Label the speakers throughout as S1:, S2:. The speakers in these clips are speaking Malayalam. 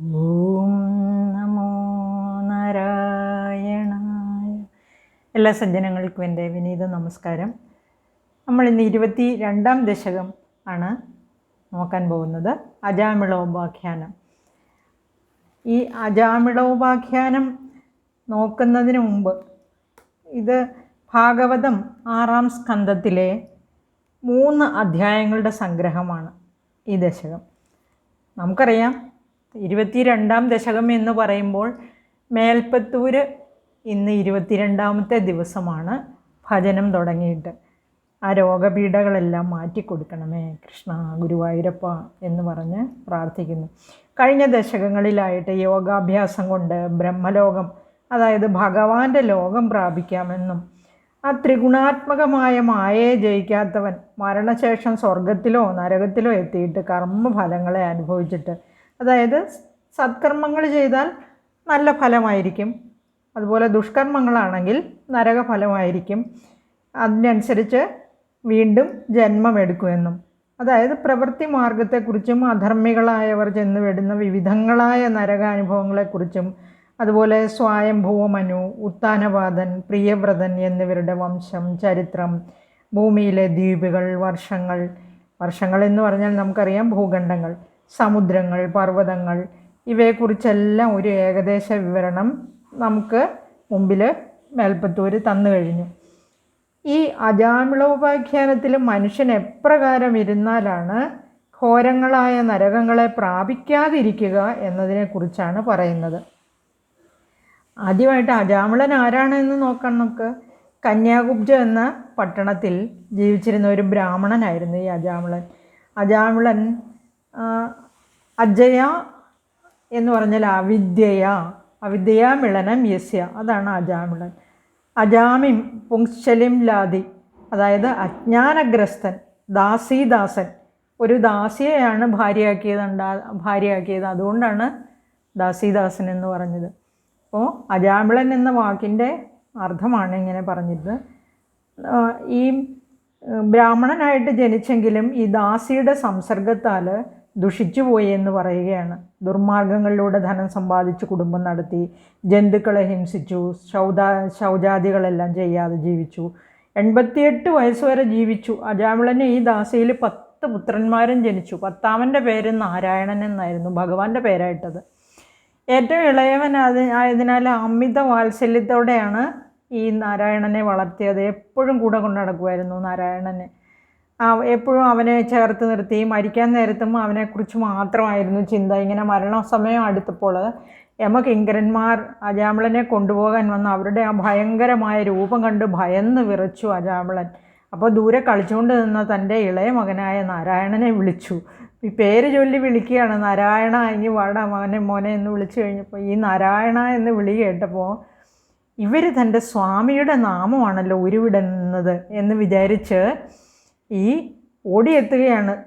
S1: ഓം നമോ നാരായണായ. എല്ലാ സജ്ജനങ്ങൾക്കും എന്റെ വിനീത നമസ്കാരം. നമ്മൾ ഇന്ന് ഇരുപത്തി രണ്ടാം ദശകം ആണ് നോക്കാൻ പോകുന്നത്. അജാമിളോപാഖ്യാനം. ഈ അജാമിളോപാഖ്യാനം നോക്കുന്നതിന് മുമ്പ് ഇത് ഭാഗവതം ആറാം സ്കന്ധത്തിലെ മൂന്ന് അധ്യായങ്ങളുടെ സംഗ്രഹമാണ് ഈ ദശകം. നമുക്കറിയാം ഇരുപത്തിരണ്ടാം ദശകം എന്ന് പറയുമ്പോൾ മേൽപ്പത്തൂർ ഇന്ന് ഇരുപത്തിരണ്ടാമത്തെ ദിവസമാണ് ഭജനം തുടങ്ങിയിട്ട്. ആ രോഗപീഠകളെല്ലാം മാറ്റിക്കൊടുക്കണമേ കൃഷ്ണ ഗുരുവായൂരപ്പ എന്ന് പറഞ്ഞ് പ്രാർത്ഥിക്കുന്നു. കഴിഞ്ഞ ദശകങ്ങളിലായിട്ട് യോഗാഭ്യാസം കൊണ്ട് ബ്രഹ്മലോകം അതായത് ഭഗവാന്റെ ലോകം പ്രാപിക്കാമെന്നും ആ ത്രിഗുണാത്മകമായ മായയെ ജയിക്കാത്തവൻ മരണശേഷം സ്വർഗത്തിലോ നരകത്തിലോ എത്തിയിട്ട് കർമ്മഫലങ്ങളെ അനുഭവിച്ചിട്ട് അതായത് സത്കർമ്മങ്ങൾ ചെയ്താൽ നല്ല ഫലമായിരിക്കും. അതുപോലെ ദുഷ്കർമ്മങ്ങളാണെങ്കിൽ നരകഫലമായിരിക്കും അതിനനുസരിച്ച് വീണ്ടും ജന്മമെടുക്കുമെന്നും അതായത് പ്രവൃത്തി മാർഗത്തെക്കുറിച്ചും അധർമ്മികളായവർ ചെന്ന് വിടുന്ന വിവിധങ്ങളായ നരകാനുഭവങ്ങളെക്കുറിച്ചും അതുപോലെ സ്വായംഭൂവമനു ഉത്താനവാദൻ പ്രിയവ്രതൻ എന്നിവരുടെ വംശം ചരിത്രം ഭൂമിയിലെ ദ്വീപുകൾ വർഷങ്ങൾ വർഷങ്ങൾ എന്ന് പറഞ്ഞാൽ നമുക്കറിയാം ഭൂഖണ്ഡങ്ങൾ. സമുദ്രങ്ങൾ പർവതങ്ങൾ ഇവയെക്കുറിച്ചെല്ലാം ഒരു ഏകദേശ വിവരണം നമുക്ക് മുമ്പിൽ മേൽപ്പത്തൂർ തന്നു കഴിഞ്ഞു. ഈ അജാമിളോപാഖ്യാനത്തിൽ മനുഷ്യൻ എപ്രകാരം ഇരുന്നാലാണ് ഘോരങ്ങളായ നരകങ്ങളെ പ്രാപിക്കാതിരിക്കുക എന്നതിനെക്കുറിച്ചാണ് പറയുന്നത്. ആദ്യമായിട്ട് അജാമിളൻ ആരാണെന്ന് നോക്കാം നമുക്ക്. കന്യാകുബ്ജ എന്ന പട്ടണത്തിൽ ജീവിച്ചിരുന്ന ഒരു ബ്രാഹ്മണനായിരുന്നു ഈ അജാമിളൻ. അജാമിളൻ അജയ എന്ന് പറഞ്ഞാൽ അവിദ്യയ അവിദ്യയാ മിളനം യസ്യ അതാണ് അജാമിളൻ. അജാമിം പുങ്ശലിം ലാതി അതായത് അജ്ഞാനഗ്രസ്തൻ ദാസീദാസൻ. ഒരു ദാസിയെയാണ് ഭാര്യയാക്കിയതുണ്ടാ ഭാര്യയാക്കിയത്. അതുകൊണ്ടാണ് ദാസീദാസൻ എന്ന് പറഞ്ഞത്. അപ്പോൾ അജാമിളൻ എന്ന വാക്കിന്റെ അർത്ഥമാണ് ഇങ്ങനെ പറഞ്ഞത് ഈ ബ്രാഹ്മണനായിട്ട് ജനിച്ചെങ്കിലും ഈ ദാസിയുടെ സംസർഗത്താൽ ദുഷിച്ചുപോയി എന്ന് പറയുകയാണ്. ദുർമാർഗങ്ങളിലൂടെ ധനം സമ്പാദിച്ച് കുടുംബം നടത്തി ജന്തുക്കളെ ഹിംസിച്ചു ശൗദാ ശൗചാദികളെല്ലാം ചെയ്യാതെ ജീവിച്ചു. എൺപത്തിയെട്ട് വയസ്സ് വരെ ജീവിച്ചു. അജാമിളന് ഈ ദാസിയിൽ പത്ത് പുത്രന്മാരും ജനിച്ചു. പത്താമന്റെ പേര് നാരായണൻ എന്നായിരുന്നു ഭഗവാന്റെ പേരായിട്ടത്. ഏറ്റവും ഇളയവൻ അത് ആയതിനാൽ അമിത വാത്സല്യത്തോടെയാണ് ഈ നാരായണനെ വളർത്തിയത്. എപ്പോഴും കൂടെ കൊണ്ടു നടക്കുമായിരുന്നു നാരായണനെ. എപ്പോഴും അവനെ ചേർത്ത് നിർത്തി മരിക്കാൻ നേരത്തും അവനെക്കുറിച്ച് മാത്രമായിരുന്നു ചിന്ത. ഇങ്ങനെ മരണസമയം അടുത്തപ്പോൾ യമകിങ്കരന്മാർ അജാമിളനെ കൊണ്ടുപോകാൻ വന്ന് അവരുടെ ആ ഭയങ്കരമായ രൂപം കണ്ട് ഭയന്ന് വിറച്ചു അജാമിളൻ. അപ്പോൾ ദൂരെ കളിച്ചുകൊണ്ട് നിന്ന തന്റെ ഇളയ മകനായ നാരായണനെ വിളിച്ചു. ഈ പേര് ചൊല്ലി വിളിക്കുകയാണ്. നാരായണ ഇനി വാടാ മകനെ മോനെ എന്ന് വിളിച്ചു കഴിഞ്ഞപ്പോൾ ഈ നാരായണ എന്ന് വിളി കേട്ടപ്പോൾ ഇവർ തന്റെ സ്വാമിയുടെ നാമമാണല്ലോ ഉരുവിടുന്നത് എന്ന് വിചാരിച്ച് ഈ ഓടിയെത്തുകയാണ്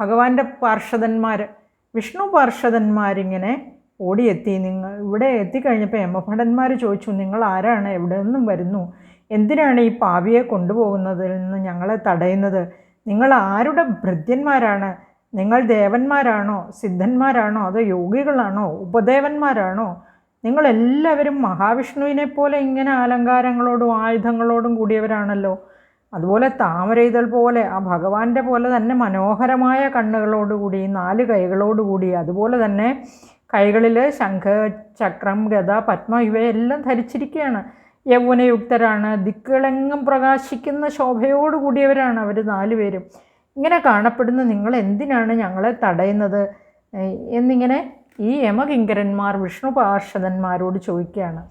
S1: ഭഗവാന്റെ പാർഷദന്മാർ വിഷ്ണു പാർഷദന്മാരിങ്ങനെ ഓടിയെത്തി. നിങ്ങൾ ഇവിടെ എത്തിക്കഴിഞ്ഞപ്പോൾ യമഭടന്മാർ ചോദിച്ചു നിങ്ങൾ ആരാണ്? എവിടെ നിന്നും വരുന്നു? എന്തിനാണ് ഈ പാവിയെ കൊണ്ടുപോകുന്നതിൽ നിന്ന് ഞങ്ങളെ തടയുന്നത്? നിങ്ങൾ ആരുടെ ഭൃത്യന്മാരാണ്? നിങ്ങൾ ദേവന്മാരാണോ? സിദ്ധന്മാരാണോ? അതോ യോഗികളാണോ? ഉപദേവന്മാരാണോ? നിങ്ങളെല്ലാവരും മഹാവിഷ്ണുവിനെ പോലെ ഇങ്ങനെ അലങ്കാരങ്ങളോടും ആയുധങ്ങളോടും കൂടിയവരാണല്ലോ. അതുപോലെ താമരയിതൾ പോലെ ആ ഭഗവാന്റെ പോലെ തന്നെ മനോഹരമായ കണ്ണുകളോടുകൂടി നാല് കൈകളോടുകൂടി അതുപോലെ തന്നെ കൈകളിൽ ശംഖ് ചക്രം ഗത പത്മ ഇവയെല്ലാം ധരിച്ചിരിക്കുകയാണ്. യൗവനയുക്തരാണ് ദിക്കുകളെങ്ങും പ്രകാശിക്കുന്ന ശോഭയോടുകൂടിയവരാണ് അവർ നാലുപേരും ഇങ്ങനെ കാണപ്പെടുന്ന നിങ്ങൾ എന്തിനാണ് ഞങ്ങളെ തടയുന്നത്? എന്നിങ്ങനെ ഈ യമകിങ്കരന്മാർ വിഷ്ണു പാർഷദന്മാരോട് ചോദിക്കുകയാണ്.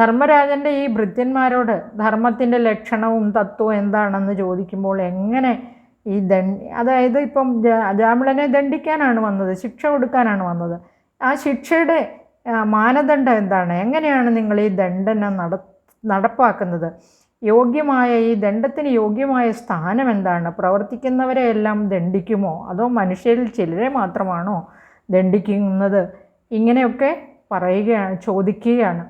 S1: ധർമ്മരാജന്റെ ഈ ഭൃത്യന്മാരോട് ധർമ്മത്തിന്റെ ലക്ഷണവും തത്വവും എന്താണെന്ന് ചോദിക്കുമ്പോൾ എങ്ങനെ ഈ ദണ്ഡി അതായത് ഇപ്പം അജാമിളനെ ദണ്ഡിക്കാനാണ് വന്നത് ശിക്ഷ കൊടുക്കാനാണ് വന്നത്. ആ ശിക്ഷയുടെ മാനദണ്ഡം എന്താണ്? എങ്ങനെയാണ് നിങ്ങൾ ഈ ദണ്ഡന നട നടപ്പാക്കുന്നത്? യോഗ്യമായ ഈ ദണ്ഡത്തിന് യോഗ്യമായ സ്ഥാനം എന്താണ്? പ്രവർത്തിക്കുന്നവരെ എല്ലാം ദണ്ഡിക്കുമോ? അതോ മനുഷ്യരിൽ ചിലരെ മാത്രമാണോ ദണ്ഡിക്കുന്നത്? ഇങ്ങനെയൊക്കെ പറയുകയാണ് ചോദിക്കുകയാണ്.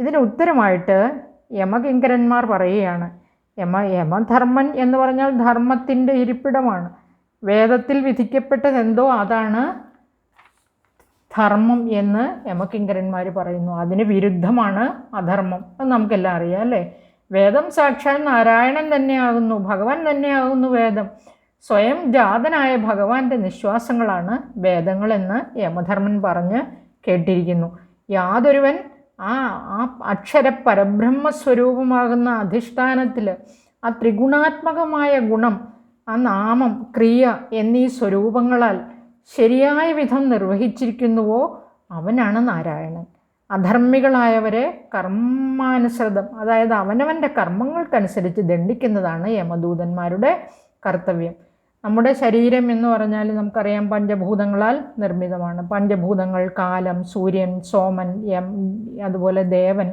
S1: ഇതിന് ഉത്തരമായിട്ട് യമകിങ്കരന്മാർ പറയുകയാണ്. യമ യമധർമ്മൻ എന്ന് പറഞ്ഞാൽ ധർമ്മത്തിന്റെ ഇരിപ്പിടമാണ്. വേദത്തിൽ വിധിക്കപ്പെട്ടതെന്തോ അതാണ് ധർമ്മം എന്ന് യമകിങ്കരന്മാർ പറയുന്നു. അതിന് വിരുദ്ധമാണ് അധർമ്മം അത് നമുക്കെല്ലാം അറിയാം അല്ലേ? വേദം സാക്ഷാൽ നാരായണൻ തന്നെയാകുന്നു ഭഗവാൻ തന്നെയാകുന്നു വേദം. സ്വയം ജാതനായ ഭഗവാന്റെ നിശ്വാസങ്ങളാണ് വേദങ്ങളെന്ന് യമധർമ്മൻ പറഞ്ഞ് കേട്ടിരിക്കുന്നു. യാതൊരുവൻ ആ ആ അക്ഷര പരബ്രഹ്മ സ്വരൂപമാകുന്ന അധിഷ്ഠാനത്തിൽ ആ ത്രിഗുണാത്മകമായ ഗുണം ആ നാമം ക്രിയ എന്നീ സ്വരൂപങ്ങളാൽ ശരിയായ വിധം നിർവഹിച്ചിരിക്കുന്നുവോ അവനാണ് നാരായണൻ. അധർമ്മികളായവരെ കർമാനുസൃതം അതായത് അവനവന്റെ കർമ്മങ്ങൾക്കനുസരിച്ച് ദണ്ഡിക്കുന്നതാണ് യമദൂതന്മാരുടെ കർത്തവ്യം. നമ്മുടെ ശരീരം എന്ന് പറഞ്ഞാൽ നമുക്കറിയാം പഞ്ചഭൂതങ്ങളാൽ നിർമ്മിതമാണ്. പഞ്ചഭൂതങ്ങൾ കാലം സൂര്യൻ സോമൻ യം അതുപോലെ ദേവൻ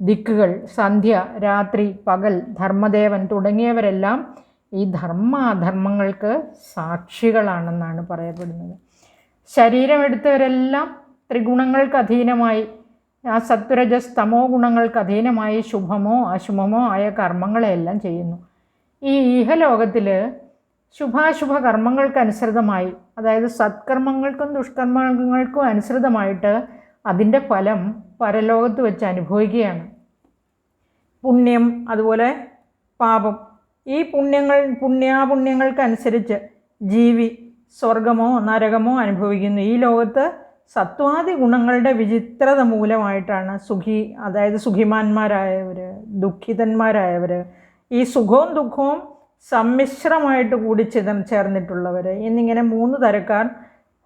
S1: ദിക്കുകൾ സന്ധ്യ രാത്രി പകൽ ധർമ്മദേവൻ തുടങ്ങിയവരെല്ലാം ഈ ധർമ്മ അധർമ്മങ്ങൾക്ക് സാക്ഷികളാണെന്നാണ് പറയപ്പെടുന്നത്. ശരീരം എടുത്തവരെല്ലാം ത്രിഗുണങ്ങൾക്ക് അധീനമായി ആ സത്വരജസ് തമോ ഗുണങ്ങൾക്ക് അധീനമായി ശുഭമോ അശുഭമോ ആയ കർമ്മങ്ങളെല്ലാം ചെയ്യുന്നു. ഈ ഇഹലോകത്തിൽ ശുഭാശുഭ കർമ്മങ്ങൾക്കനുസൃതമായി അതായത് സത്കർമ്മങ്ങൾക്കും ദുഷ്കർമ്മങ്ങൾക്കും അനുസൃതമായിട്ട് അതിന്റെ ഫലം പരലോകത്ത് വെച്ച് അനുഭവിക്കുകയാണ്. പുണ്യം അതുപോലെ പാപം. ഈ പുണ്യങ്ങൾ പുണ്യാപുണ്യങ്ങൾക്കനുസരിച്ച് ജീവി സ്വർഗമോ നരകമോ അനുഭവിക്കുന്നു. ഈ ലോകത്ത് സത്വാദി ഗുണങ്ങളുടെ വിചിത്രത മൂലമായിട്ടാണ് സുഖി അതായത് സുഖിമാന്മാരായവർ ദുഃഖിതന്മാരായവർ ഈ സുഖവും ദുഃഖവും സമ്മിശ്രമായിട്ട് കൂടി ചിതം ചേർന്നിട്ടുള്ളവർ എന്നിങ്ങനെ മൂന്ന് തരക്കാർ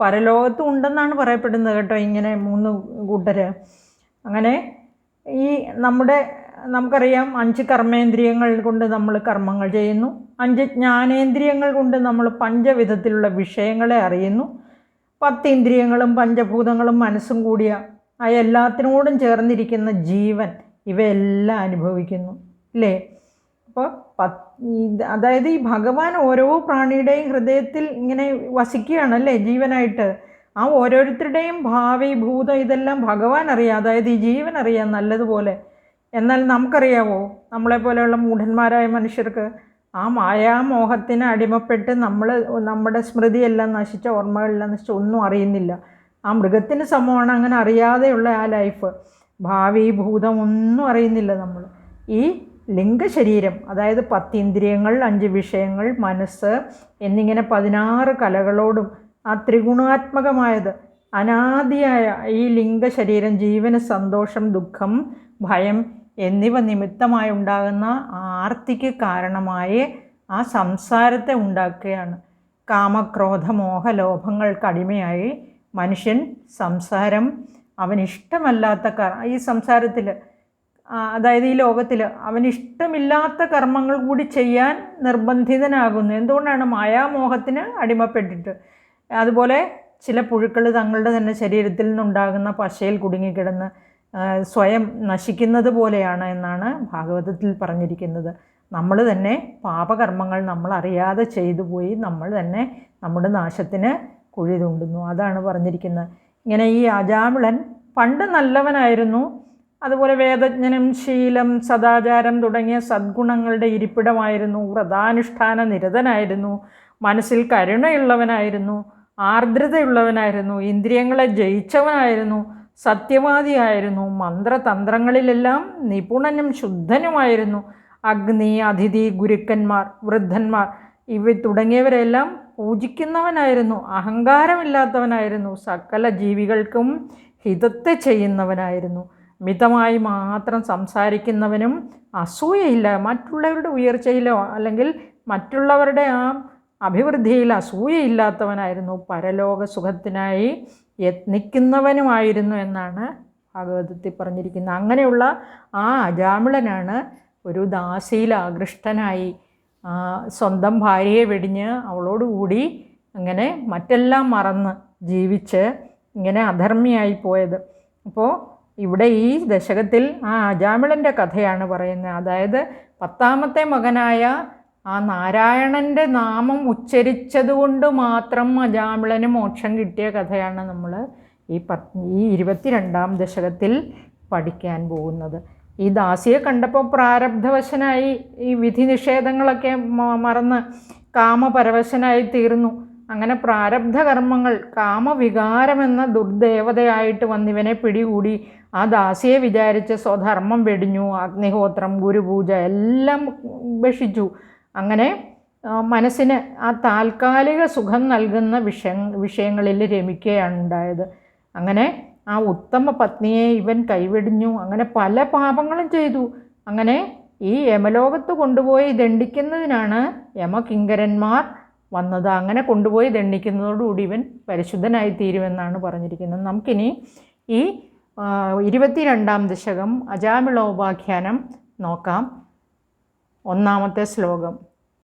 S1: പരലോകത്തും ഉണ്ടെന്നാണ് പറയപ്പെടുന്നത് കേട്ടോ ഇങ്ങനെ മൂന്ന് കൂട്ടർ അങ്ങനെ ഈ നമ്മുടെ നമുക്കറിയാം അഞ്ച് കർമ്മേന്ദ്രിയങ്ങൾ കൊണ്ട് നമ്മൾ കർമ്മങ്ങൾ ചെയ്യുന്നു. അഞ്ച് ജ്ഞാനേന്ദ്രിയങ്ങൾ കൊണ്ട് നമ്മൾ പഞ്ചവിധത്തിലുള്ള വിഷയങ്ങളെ അറിയുന്നു. പത്ത് ഇന്ദ്രിയങ്ങളും പഞ്ചഭൂതങ്ങളും മനസ്സും കൂടിയ ആ എല്ലാത്തിനോടും ചേർന്നിരിക്കുന്ന ജീവൻ ഇവയെല്ലാം അനുഭവിക്കുന്നു. അല്ലേ അപ്പോൾ അതായത് ഈ ഭഗവാൻ ഓരോ പ്രാണിയുടെയും ഹൃദയത്തിൽ ഇങ്ങനെ വസിക്കുകയാണല്ലേ ജീവനായിട്ട്. ആ ഓരോരുത്തരുടെയും ഭാവി ഭൂതം ഇതെല്ലാം ഭഗവാൻ അറിയാം. അതായത് ഈ ജീവൻ അറിയാം നല്ലതുപോലെ. എന്നാൽ നമുക്കറിയാവോ? നമ്മളെപ്പോലെയുള്ള മൂഢന്മാരായ മനുഷ്യർക്ക് ആ മായാമോഹത്തിന് അടിമപ്പെട്ട് നമ്മൾ നമ്മുടെ സ്മൃതിയെല്ലാം നശിച്ച ഓർമ്മകളെല്ലാം നശിച്ച ഒന്നും അറിയുന്നില്ല. ആ മൃഗത്തിന് സമമാണ് അങ്ങനെ അറിയാതെയുള്ള ആ ലൈഫ്. ഭാവി ഭൂതം ഒന്നും അറിയുന്നില്ല നമ്മൾ ഈ ലിംഗശരീരം അതായത് പത്തിന്ദ്രിയങ്ങൾ അഞ്ച് വിഷയങ്ങൾ മനസ്സ് എന്നിങ്ങനെ പതിനാറ് കലകളോടും ആ ത്രിഗുണാത്മകമായത് അനാദിയായ ഈ ലിംഗശരീരം ജീവന് സന്തോഷം ദുഃഖം ഭയം എന്നിവ നിമിത്തമായി ഉണ്ടാകുന്ന ആർത്തിക്ക് കാരണമായി ആ സംസാരത്തെ ഉണ്ടാക്കുകയാണ്. കാമക്രോധ മോഹ അടിമയായി മനുഷ്യൻ സംസാരം അവനിഷ്ടമല്ലാത്ത ഈ സംസാരത്തിൽ അതായത് ഈ ലോകത്തിൽ അവനിഷ്ടമില്ലാത്ത കർമ്മങ്ങൾ കൂടി ചെയ്യാൻ നിർബന്ധിതനാകുന്നു. എന്തുകൊണ്ടാണ്? മായാമോഹത്തിന് അടിമപ്പെട്ടിട്ട്. അതുപോലെ ചില പുഴുക്കൾ തങ്ങളുടെ തന്നെ ശരീരത്തിൽ നിന്നുണ്ടാകുന്ന പശയിൽ കുടുങ്ങിക്കിടന്ന് സ്വയം നശിക്കുന്നത് പോലെയാണ് എന്നാണ് ഭാഗവതത്തിൽ പറഞ്ഞിരിക്കുന്നത്. നമ്മൾ തന്നെ പാപകർമ്മങ്ങൾ നമ്മൾ അറിയാതെ ചെയ്തു പോയി നമ്മൾ തന്നെ നമ്മുടെ നാശത്തിന് കുഴി തുണ്ടുന്നു. അതാണ് പറഞ്ഞിരിക്കുന്നത്. ഇങ്ങനെ ഈ അജാമിളൻ പണ്ട് നല്ലവനായിരുന്നു. അതുപോലെ വേദജ്ഞനം ശീലം സദാചാരം തുടങ്ങിയ സദ്ഗുണങ്ങളുടെ ഇരിപ്പിടമായിരുന്നു. വ്രതാനുഷ്ഠാന നിരതനായിരുന്നു. മനസ്സിൽ കരുണയുള്ളവനായിരുന്നു. ആർദ്രതയുള്ളവനായിരുന്നു. ഇന്ദ്രിയങ്ങളെ ജയിച്ചവനായിരുന്നു. സത്യവാദിയായിരുന്നു. മന്ത്രതന്ത്രങ്ങളിലെല്ലാം നിപുണനും ശുദ്ധനുമായിരുന്നു. അഗ്നി അതിഥി ഗുരുക്കന്മാർ വൃദ്ധന്മാർ ഇവ തുടങ്ങിയവരെല്ലാം പൂജിക്കുന്നവനായിരുന്നു. അഹങ്കാരമില്ലാത്തവനായിരുന്നു. സകല ജീവികൾക്കും ഹിതത്തെ ചെയ്യുന്നവനായിരുന്നു. മിതമായി മാത്രം സംസാരിക്കുന്നവനും അസൂയയില്ല. മറ്റുള്ളവരുടെ ഉയർച്ചയിലോ അല്ലെങ്കിൽ മറ്റുള്ളവരുടെ ആ അഭിവൃദ്ധിയിൽ അസൂയയില്ലാത്തവനായിരുന്നു. പരലോക സുഖത്തിനായി യത്നിക്കുന്നവനുമായിരുന്നു എന്നാണ് ഭാഗവതത്തിൽ പറഞ്ഞിരിക്കുന്നത്. അങ്ങനെയുള്ള ആ അജാമിളനാണ് ഒരു ദാസിയിൽ ആകൃഷ്ടനായി സ്വന്തം ഭാര്യയെ വെടിഞ്ഞ് അവളോടുകൂടി അങ്ങനെ മറ്റെല്ലാം മറന്ന് ജീവിച്ച് ഇങ്ങനെ അധർമ്മിയായി പോയത്. അപ്പോൾ ഇവിടെ ഈ ദശകത്തിൽ ആ അജാമിളന്റെ കഥയാണ് പറയുന്നത്. അതായത് പത്താമത്തെ മകനായ ആ നാരായണന്റെ നാമം ഉച്ചരിച്ചതുകൊണ്ട് മാത്രം അജാമിളന് മോക്ഷം കിട്ടിയ കഥയാണ് നമ്മൾ ഈ പത് ഈ ഇരുപത്തിരണ്ടാം ദശകത്തിൽ പഠിക്കാൻ പോകുന്നത്. ഈ ദാസിയെ കണ്ടപ്പോൾ പ്രാരബ്ധവശനായി ഈ വിധി നിഷേധങ്ങളൊക്കെ മറന്ന് കാമപരവശനായി തീർന്നു. അങ്ങനെ പ്രാരബ്ധ കർമ്മങ്ങൾ കാമവികാരമെന്ന ദുർദേവതയായിട്ട് വന്നിവനെ പിടികൂടി ആ ദാസിയെ വിചാരിച്ച് സ്വധർമ്മം വെടിഞ്ഞു അഗ്നിഹോത്രം ഗുരുപൂജ എല്ലാം ഉപേക്ഷിച്ചു. അങ്ങനെ മനസ്സിന് ആ താൽക്കാലിക സുഖം നൽകുന്ന വിഷയ വിഷയങ്ങളിൽ രമിക്കുകയാണ് ഉണ്ടായത്. അങ്ങനെ ആ ഉത്തമ പത്നിയെ ഇവൻ കൈവെടിഞ്ഞു. അങ്ങനെ പല പാപങ്ങളും ചെയ്തു. അങ്ങനെ ഈ യമലോകത്ത് കൊണ്ടുപോയി ദണ്ഡിക്കുന്നതിനാണ് യമകിങ്കരന്മാർ വന്നത്. അങ്ങനെ കൊണ്ടുപോയി ദണ്ഡിക്കുന്നതോടുകൂടി ഇവൻ പരിശുദ്ധനായി തീരുമെന്നാണ് പറഞ്ഞിരിക്കുന്നത്. നമുക്കിനി ഈ ഇരുപത്തിരണ്ടാം ദശകം അജാമിളോപാഖ്യാനം നോക്കാം. ഒന്നാമത്തെ ശ്ലോകം.